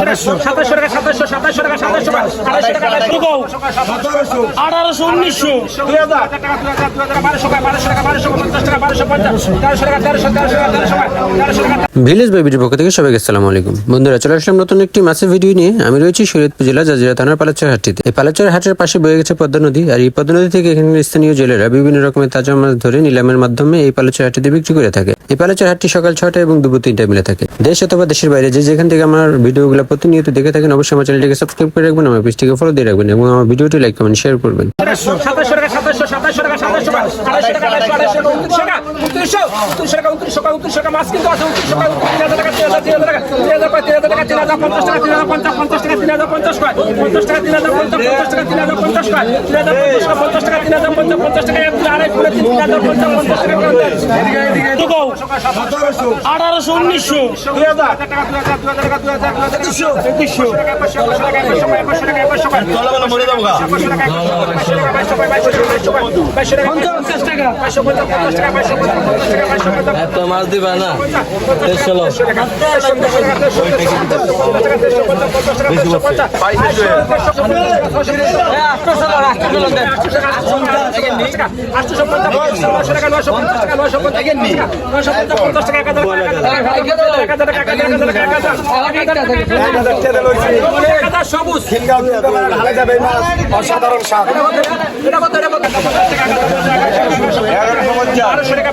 সাতাশশো টাকা সাতাশশো সাতাশশো টাকা সাতাশশো টাকা আড়াইশো টাকা আঠারোশো উনিশশো দুই হাজার টাকা দুই হাজার দুই হাজার বারোশো টাকা বারোশো টাকা বারোশো পঞ্চাশ টাকা বারোশো পঞ্চাশ তেরোশো টাকা তেরোশো তেরোশো টাকা তেরোশো তেরোশো টাকা। ভিলেজ বেবির পক্ষ থেকে সবাইকে আসসালামু আলাইকুম। বন্ধুরা চলে আসলাম নতুন একটি মাছের ভিডিও নিয়ে। আমি রয়েছি শরীয়তপুর জেলা জাজিরা থানার পালাচর হাটটিতে। এই পালাচর হাটের পাশে বয়ে গেছে পদ্মা নদী আর এই পদ্মা নদী থেকে এখানে স্থানীয় জেলেরা বিভিন্ন রকমের তাজা মাছ ধরে নিলামের মাধ্যমে এই পালাচর হাটটিতে বিক্রি করে থাকে। এই পালাচর হাটটি সকাল ছটা এবং দুপুর তিনটায় মিলে থাকে। দেশ অথবা দেশের বাইরে যে যেখান থেকে আমার ভিডিওগুলো প্রতিনিয়ত দেখে থাকেন অবশ্যই আমার চ্যানেলটিকে সাবস্ক্রাইব করে রাখবেন আমার পেজটিকে ফলো দিয়ে রাখবেন এবং আমার ভিডিওটি লাইক কমেন্ট শেয়ার করবেন সাতাশশো টাকা সাতাশশো সাতাশশো টাকা সাতাশশো টাকা আড়াইশো টাকা আড়াইশো আড়াইশো টাকা উনত্রিশশো টাকা উনত্রিশশো উনত্রিশশো টাকা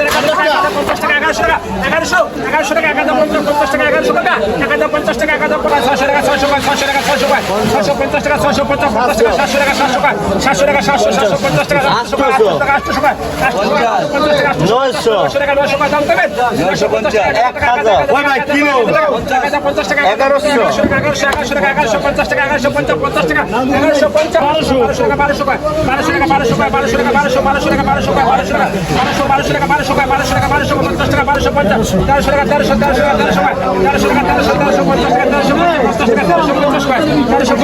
てる方 ছশো পঞ্চাশ টাকা ছশো পঞ্চাশ পঞ্চাশ টাকা সাতশো টাকা সাতশো টাকা সাতশো টাকা সাতশো সাতশো পঞ্চাশ টাকা সাতশো টাকা আটশো টাকা আটশো টাকা পঞ্চাশ টাকা নয়শো টাকা নশো টাকা দাম দেবেন নশো পঞ্চাশ টাকা এক হাজার পঞ্চাশ টাকা এগারোশো। এগারোশো টাকা এগারোশো টাকা পঞ্চাশ টাকা এগারোশো পঞ্চাশ পঞ্চাশ টাকা এগারোশো পঞ্চাশ বারোশো টাকা বারোশো টাকা বারোশো টাকা বারোশো টাকা বারোশো টাকা বারোশো বারোশো টাকা বারোশো টাকা বারোশো টাকা বারোশো বারোশো টাকা বারোশো টাকা বারোশো টাকা বারোশো পঞ্চাশ টাকা বারোশো পঞ্চাশ তেরোশো টাকা তেরোশো তেরোশো টাকা তেরোশো টাকা তেরোশো টাকা তেরোশো পঞ্চাশ টাকা তেরোশো পঞ্চাশ টাকা তেরোশো পঞ্চাশ টাকা তেরোশো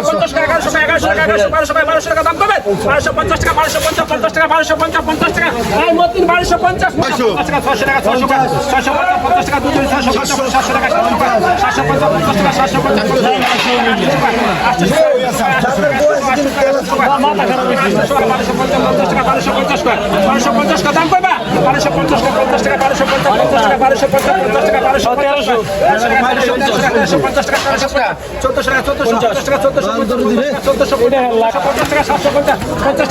পঞ্চাশ টাকা বারোশো পঞ্চাশ টাকা দাম করবা বারোশো পঞ্চাশ টাকা পঞ্চাশ টাকা বারোশো পঞ্চাশ পঞ্চাশ টাকা বারোশো পঞ্চাশ পঞ্চাশ টাকা বারোশো তেরোশো তেরোশো পঞ্চাশ টাকা তেরোশো টাকা চোদ্দশো টাকা চোদ্দশো পঞ্চাশ টাকা চোদ্দশো চোদ্দশো পঞ্চাশ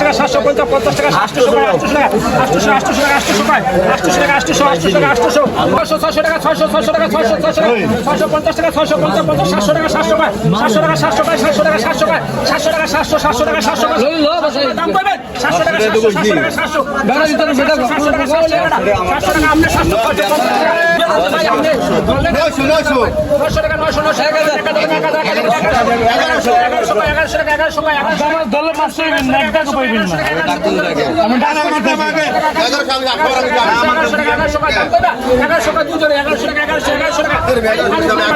টাকা সাতশো টাকা সাতশো টাকা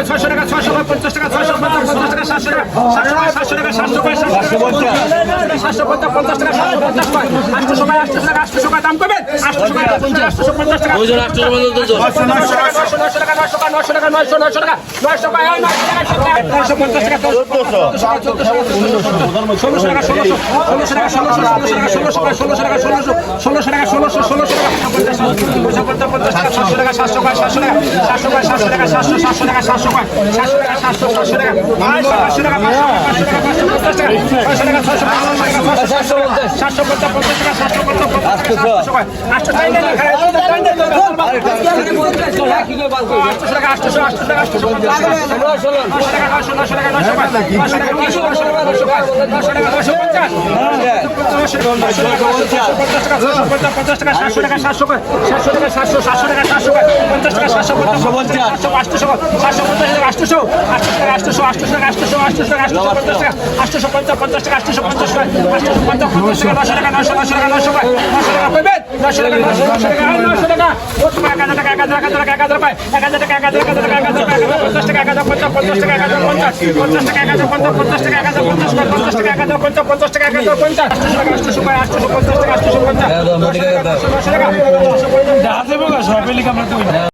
ছয়শো টাকা ছয়শো পঞ্চাশ টাকা ছয়শো পঞ্চাশ টাকা সাতশো টাকা সাতশো টাকা সাতশো টাকা সাতশো টাকা টাকা সাতশো টাকা টাকা টাকা টাকা টাকা টাকা টাকা টাকা নশো টাকা নশো নশো টাকা টাকা টাকা টাকা টাকা টাকা টাকা টাকা টাকা টাকা পঞ্চাশ টাকা পঞ্চাশ টাকা সাতশো টাকা টাকা টাকা টাকা পঞ্চাশ টাকা টাকা আটশো টাকা আটশো টাকা আটশো টাকা দাম করবেন আটশো টাকা আটশো পঞ্চাশ টাকা নশো টাকা নশো নশো টাকা নশো টাকা নশো টাকা নশো নশো টাকা নশো টাকা নশো পঞ্চাশ টাকা ষোলোশো টাকা ষোলোশো ষোলোশো টাকা ষোলোশো ষোলোশো টাকা ষোলোশো টাকা ষোলোশো টাকা ষোলোশো ষোলোশো টাকা ষোলোশো টাকা ষোলোশো পঞ্চাশ পঞ্চাশ টাকা সাতশো টাকা সাতশো টাকা সাতশো টাকা সাতশো টাকা সাতশো সাতশো সাতশো টাকা সাতশো টাকা সাতশো সাতশো টাকা পাঁচশো পাঁচশো টাকা পাঁচশো টাকা পাঁচশো টাকা পঞ্চাশ টাকা সাতশো টাকা সাতশো আটশো আটশো আটশো আটশো আটশো সাতশো টাকা সাতশো সাতশো টাকা সাতশো পঞ্চাশ টাকা সাতশো পঞ্চাশ সাতশো সাতশো পঞ্চাশ টাকা আটশোশো আটশো টাকা আটশোশো আটশো টাকা আটশোশো আটশো টাকা আটশোশো পঞ্চাশ টাকা আটশোশো পঞ্চাশ পঞ্চাশ টাকা আটশোশো পঞ্চাশ টাকা আটশোশো পঞ্চাশ পঞ্চাশ টাকা নশো টাকা নশো নশো টাকা নশো কয় নশো টাকা পাইবেন নশো টাকা নশো নশো টাকা নশো টাকা কত টাকা এক হাজার টাকা এক হাজার এক হাজার এক হাজার পায় এক হাজার টাকা এক হাজার এক হাজার হাজার এক হাজার পঞ্চাশ টাকা এক হাজার পঞ্চাশ পঞ্চাশ টাকা এক হাজার পঞ্চাশ পঞ্চাশ টাকা এক হাজার পঞ্চাশ পঞ্চাশ টাকা এক হাজার পঞ্চাশ পঞ্চাশ টাকা এক হাজার পঞ্চাশ পঞ্চাশ টাকা এক হাজার পঞ্চাশ আটশোশো টাকা আটশোশো কয় আটশোশো পঞ্চাশ টাকা আটশোশো পঞ্চাশ টাকা নশো টাকা